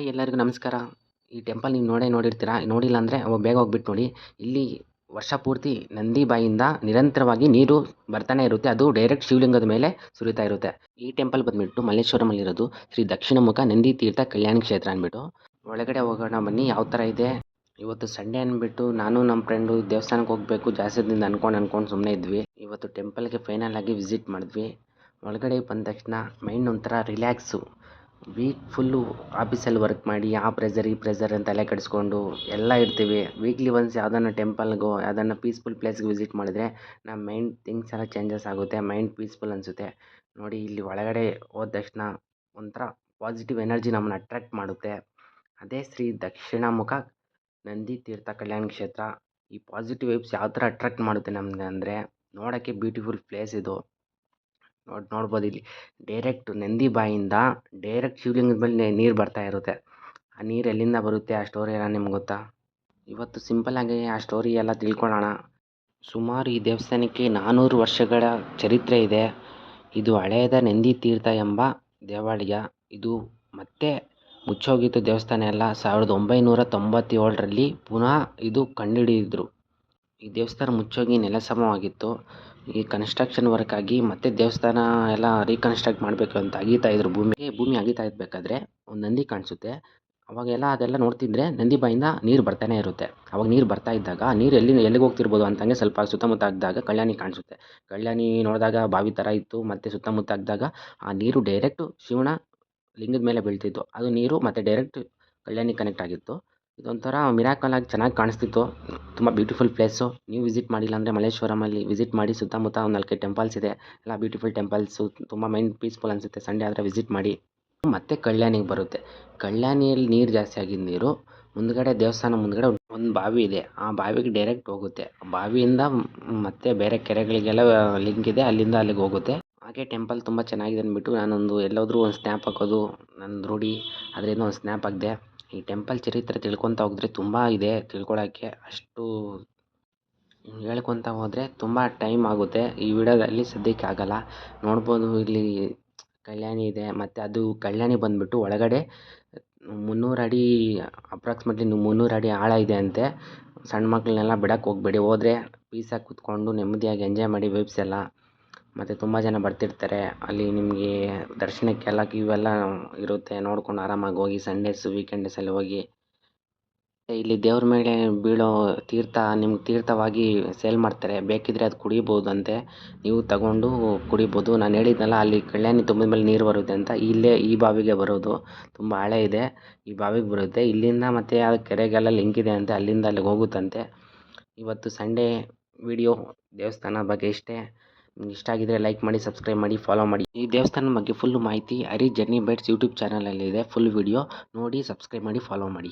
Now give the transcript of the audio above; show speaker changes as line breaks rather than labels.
Hi ಎಲ್ಲರಿಗೂ ನಮಸ್ಕಾರ. ಈ ಟೆಂಪಲ್ ನೀವು ನೋಡೇ ನೋಡಿರ್ತೀರಾ? ನೋಡಿಲ್ಲ ಅಂದರೆ ಬೇಗ ಹೋಗ್ಬಿಟ್ಟು ನೋಡಿ. ಇಲ್ಲಿ ವರ್ಷ ಪೂರ್ತಿ ನಂದಿ ಬಾಯಿಂದ ನಿರಂತರವಾಗಿ ನೀರು ಬರ್ತಾನೆ ಇರುತ್ತೆ. ಅದು ಡೈರೆಕ್ಟ್ ಶಿವಲಿಂಗದ ಮೇಲೆ ಸುರಿತಾ ಇರುತ್ತೆ. ಈ ಟೆಂಪಲ್ ಬಂದುಬಿಟ್ಟು ಮಲ್ಲೇಶ್ವರಮಲ್ಲಿರೋದು ಶ್ರೀ ದಕ್ಷಿಣ ಮುಖ ನಂದಿ ತೀರ್ಥ ಕಲ್ಯಾಣ ಕ್ಷೇತ್ರ ಅಂದ್ಬಿಟ್ಟು. ಒಳಗಡೆ ಹೋಗೋಣ ಬನ್ನಿ, ಯಾವ ಥರ ಇದೆ? ಇವತ್ತು ಸಂಡೇ ಅಂದ್ಬಿಟ್ಟು ನಾನು ನಮ್ಮ ಫ್ರೆಂಡು ದೇವಸ್ಥಾನಕ್ಕೆ ಹೋಗಬೇಕು, ಜಾಸ್ತಿ ದಿನ ಅನ್ಕೊಂಡು ಅನ್ಕೊಂಡು ಸುಮ್ಮನೆ ಇದ್ವಿ. ಇವತ್ತು ಟೆಂಪಲ್ಗೆ ಫೈನಲ್ ಆಗಿ ವಿಸಿಟ್ ಮಾಡಿದ್ವಿ. ಒಳಗಡೆ ಬಂದ ತಕ್ಷಣ ಮೈಂಡ್ ಒಂಥರ ರಿಲ್ಯಾಕ್ಸು ವೀಕ್ ಫುಲ್ಲು ಆಫೀಸಲ್ಲಿ ವರ್ಕ್ ಮಾಡಿ, ಆ ಪ್ರೆಸರ್ ಈ ಪ್ರೆಸರ್ ಅಂತ ತಲೆ ಕೆಡಿಸ್ಕೊಂಡು ಎಲ್ಲ ಇರ್ತೀವಿ ವೀಕ್ಲಿ ಒನ್ಸ್ ಯಾವ್ದಾನ ಟೆಂಪಲ್ಗೋ ಯಾವ್ದಾನ ಪೀಸ್ಫುಲ್ ಪ್ಲೇಸ್ಗೆ ವಿಸಿಟ್ ಮಾಡಿದರೆ, ನಮ್ಮ ಮೈಂಡ್ ಥಿಂಗ್ಸ್ ಎಲ್ಲ ಚೇಂಜಸ್ ಆಗುತ್ತೆ ಮೈಂಡ್ ಪೀಸ್ಫುಲ್ ಅನಿಸುತ್ತೆ. ನೋಡಿ, ಇಲ್ಲಿ ಒಳಗಡೆ ಹೋದ ತಕ್ಷಣ ಒಂಥರ ಪಾಸಿಟಿವ್ ಎನರ್ಜಿ ನಮ್ಮನ್ನ ಅಟ್ರ್ಯಾಕ್ಟ್ ಮಾಡುತ್ತೆ. ಅದೇ ಶ್ರೀ ದಕ್ಷಿಣಮುಖ ನಂದಿ ತೀರ್ಥ ಕಲ್ಯಾಣ ಕ್ಷೇತ್ರ, ಈ ಪಾಸಿಟಿವ್ ವೈಬ್ಸ್ ಯಾವ ಥರ ಅಟ್ರ್ಯಾಕ್ಟ್ ಮಾಡುತ್ತೆ ನಮಗೆ ಅಂದರೆ, ನೋಡೋಕ್ಕೆ ಬ್ಯೂಟಿಫುಲ್ ಪ್ಲೇಸ್ ಇದು. ನೋಡಿ, ನೋಡ್ಬೋದು ಇಲ್ಲಿ. ಡೈರೆಕ್ಟ್ ನಂದಿ ಬಾಯಿಂದ ಡೈರೆಕ್ಟ್ ಶಿವಲಿಂಗದ ಮೇಲೆ ನೀರು ಬರ್ತಾ ಇರುತ್ತೆ. ಆ ನೀರು ಎಲ್ಲಿಂದ ಬರುತ್ತೆ, ಆ ಸ್ಟೋರಿ ಎಲ್ಲ ನಿಮ್ಗೆ ಗೊತ್ತಾ? ಇವತ್ತು ಸಿಂಪಲ್ಲಾಗಿ ಆ ಸ್ಟೋರಿ ಎಲ್ಲ ತಿಳ್ಕೊಳ್ಳೋಣ ಸುಮಾರು ಈ ದೇವಸ್ಥಾನಕ್ಕೆ ನಾನ್ನೂರು ವರ್ಷಗಳ ಚರಿತ್ರೆ ಇದೆ. ಇದು ಹಳೆಯದ ನಂದಿ ತೀರ್ಥ ಎಂಬ ದೇವಾಲಯ. ಇದು ಮತ್ತೆ ಮುಚ್ಚೋಗಿತ್ತು ದೇವಸ್ಥಾನ ಎಲ್ಲ ಸಾವಿರದ ಒಂಬೈನೂರ ತೊಂಬತ್ತೇಳರಲ್ಲಿ ಪುನಃ ಇದು ಕಂಡುಹಿಡಿದಿದ್ರು ಈ ದೇವಸ್ಥಾನ ಮುಚ್ಚೋಗಿ ನೆಲ ಸಮವಾಗಿತ್ತು. ಈ ಕನ್ಸ್ಟ್ರಕ್ಷನ್ ವರ್ಕ್ ಆಗಿ ಮತ್ತೆ ದೇವಸ್ಥಾನ ಎಲ್ಲ ರೀಕನ್ಸ್ಟ್ರಕ್ಟ್ ಮಾಡಬೇಕು ಅಂತ ಅಗೀತಾ ಇದ್ರು ಭೂಮಿಗೆ ಭೂಮಿ ಅಗೀತಾ ಇರಬೇಕಾದ್ರೆ ಒಂದು ನಂದಿ ಕಾಣಿಸುತ್ತೆ. ಅವಾಗೆಲ್ಲ ಅದೆಲ್ಲ ನೋಡ್ತಿದ್ರೆ ನಂದಿ ಬಾಯಿಂದ ನೀರು ಬರ್ತಾನೆ ಇರುತ್ತೆ. ಅವಾಗ ನೀರು ಬರ್ತಾ ಇದ್ದಾಗ ನೀರು ಎಲ್ಲಿ ಎಲ್ಲಿಗೆ ಹೋಗ್ತಿರ್ಬೋದು ಅಂತಂಗೆ ಸ್ವಲ್ಪ ಸುತ್ತಮುತ್ತ ಆಗಿದಾಗ ಕಲ್ಯಾಣಿ ಕಾಣಿಸುತ್ತೆ. ಕಲ್ಯಾಣಿ ನೋಡಿದಾಗ ಬಾವಿ ಥರ ಇತ್ತು, ಮತ್ತು ಸುತ್ತಮುತ್ತ ಆಗಿದಾಗ ಆ ನೀರು ಡೈರೆಕ್ಟು ಶಿವನ ಲಿಂಗದ ಮೇಲೆ ಬೀಳ್ತಿತ್ತು. ಅದು ನೀರು ಮತ್ತು ಡೈರೆಕ್ಟ್ ಕಲ್ಯಾಣಿ ಕನೆಕ್ಟ್ ಆಗಿತ್ತು. ಇದೊಂಥರ ಮಿರಾಕಲ್ ಆಗಿ ಚೆನ್ನಾಗಿ ಕಾಣಿಸ್ತಿತ್ತು. ತುಂಬ ಬ್ಯೂಟಿಫುಲ್ ಪ್ಲೇಸು ನೀವು ವಿಸಿಟ್ ಮಾಡಿಲ್ಲ ಅಂದರೆ ಮಲ್ಲೇಶ್ವರಮಲ್ಲಿ ವಿಸಿಟ್ ಮಾಡಿ ಸುತ್ತಮುತ್ತ ಒಂದು ನಾಲ್ಕೈದು ಟೆಂಪಲ್ಸ್ ಇದೆ. ಎಲ್ಲ ಬ್ಯೂಟಿಫುಲ್ ಟೆಂಪಲ್ಸು ತುಂಬ ಮೈಂಡ್ ಪೀಸ್ಫುಲ್ ಅನಿಸುತ್ತೆ. ಸಂಡೇ ಆದರೆ ವಿಸಿಟ್ ಮಾಡಿ. ಮತ್ತೆ ಕಲ್ಯಾಣಿಗೆ ಬರುತ್ತೆ. ಕಲ್ಯಾಣಿಯಲ್ಲಿ ನೀರು ಜಾಸ್ತಿ ಆಗಿದ್ದ ನೀರು, ಮುಂದ್ಗಡೆ ದೇವಸ್ಥಾನ ಮುಂದ್ಗಡೆ ಒಂದು ಬಾವಿ ಇದೆ. ಆ ಬಾವಿಗೆ ಡೈರೆಕ್ಟ್ ಹೋಗುತ್ತೆ. ಬಾವಿಯಿಂದ ಮತ್ತೆ ಬೇರೆ ಕೆರೆಗಳಿಗೆಲ್ಲ ಲಿಂಕ್ ಇದೆ. ಅಲ್ಲಿಂದ ಅಲ್ಲಿಗೆ ಹೋಗುತ್ತೆ. ಹಾಗೆ ಟೆಂಪಲ್ ತುಂಬ ಚೆನ್ನಾಗಿದೆ ಅಂದ್ಬಿಟ್ಟು ನಾನೊಂದು ಎಲ್ಲೋದ್ರೂ ಒಂದು ಸ್ನ್ಯಾಪ್ ಹಾಕೋದು. ನನ್ನ ರೂಢಿ. ಅದರಿಂದ ಒಂದು ಸ್ನ್ಯಾಪ್ ಹಾಕಿದೆ. ಈ ಟೆಂಪಲ್ ಚರಿತ್ರೆ ತಿಳ್ಕೊತಾ ಹೋದ್ರೆ ತುಂಬ ಇದೆ ತಿಳ್ಕೊಳ್ಳೋಕ್ಕೆ ಅಷ್ಟು ಹೇಳ್ಕೊಂತ ಹೋದರೆ ತುಂಬ ಟೈಮ್ ಆಗುತ್ತೆ. ಈ ವಿಡಿಯೋದಲ್ಲಿ ಸದ್ಯಕ್ಕೆ ಆಗಲ್ಲ. ನೋಡ್ಬೋದು ಇಲ್ಲಿ ಕಲ್ಯಾಣಿ ಇದೆ, ಮತ್ತು ಅದು ಕಲ್ಯಾಣಿ ಬಂದುಬಿಟ್ಟು ಒಳಗಡೆ ಮುನ್ನೂರು ಅಡಿ ಅಪ್ರಾಕ್ಸಿಮೇಟ್ಲಿ ಮುನ್ನೂರು ಅಡಿ ಆಳ ಇದೆ ಅಂತೆ. ಸಣ್ಣ ಮಕ್ಕಳನ್ನೆಲ್ಲ ಬಿಡಕ್ಕೆ ಹೋಗ್ಬೇಡಿ. ಹೋದರೆ ಪೀಸಾಗಿ ಕೂತ್ಕೊಂಡು ನೆಮ್ಮದಿಯಾಗಿ ಎಂಜಾಯ್ ಮಾಡಿ ವೈಬ್ಸ್ ಎಲ್ಲ. ಮತ್ತು ತುಂಬ ಜನ ಬರ್ತಿರ್ತಾರೆ. ಅಲ್ಲಿ ನಿಮಗೆ ದರ್ಶನಕ್ಕೆಲ್ಲ ಕ್ಯೂ ಎಲ್ಲ ಇರುತ್ತೆ. ನೋಡ್ಕೊಂಡು ಆರಾಮಾಗಿ ಹೋಗಿ ಸಂಡೇಸ್ ವೀಕೆಂಡಸಲ್ಲಿ ಹೋಗಿ. ಇಲ್ಲಿ ದೇವ್ರ ಮೇಲೆ ಬೀಳೋ ತೀರ್ಥ, ನಿಮ್ಗೆ ತೀರ್ಥವಾಗಿ ಸೇಲ್ ಮಾಡ್ತಾರೆ. ಬೇಕಿದ್ದರೆ ಅದು ಕುಡಿಬೋದಂತೆ. ನೀವು ತಗೊಂಡು ಕುಡಿಬೋದು. ನಾನು ಹೇಳಿದ್ನಲ್ಲ, ಅಲ್ಲಿ ಕಲ್ಯಾಣಿ ತುಂಬಿದ ಮೇಲೆ ನೀರು ಬರುತ್ತೆ ಅಂತ. ಇಲ್ಲೇ ಈ ಬಾವಿಗೆ ಬರೋದು. ತುಂಬ ಹಳೆ ಇದೆ. ಈ ಬಾವಿಗೆ ಬರುತ್ತೆ. ಇಲ್ಲಿಂದ ಮತ್ತು ಆ ಕೆರೆಗೆಲ್ಲ ಲಿಂಕ್ ಇದೆ ಅಂತೆ ಅಲ್ಲಿಂದ ಅಲ್ಲಿಗೆ ಹೋಗುತ್ತಂತೆ. ಇವತ್ತು ಸಂಡೇ ವಿಡಿಯೋ ದೇವಸ್ಥಾನ ಬಗ್ಗೆ ಇಷ್ಟೇ. ನಿಮ್ಗೆ ಇಷ್ಟ ಆಗಿದ್ರೆ ಲೈಕ್ ಮಾಡಿ ಸಬ್ಸ್ಕ್ರೈಬ್ ಮಾಡಿ ಫಾಲೋ ಮಾಡಿ. ಈ ದೇವಸ್ಥಾನದ ಬಗ್ಗೆ ಫುಲ್ ಮಾಹಿತಿ ಹರಿ ಜರ್ನಿ ಬೈಟ್ಸ್ ಯೂಟ್ಯೂಬ್ ಚಾನಲಲ್ಲಿದೆ ಫುಲ್ ವಿಡಿಯೋ ನೋಡಿ ಸಬ್ಸ್ಕ್ರೈಬ್ ಮಾಡಿ ಫಾಲೋ ಮಾಡಿ.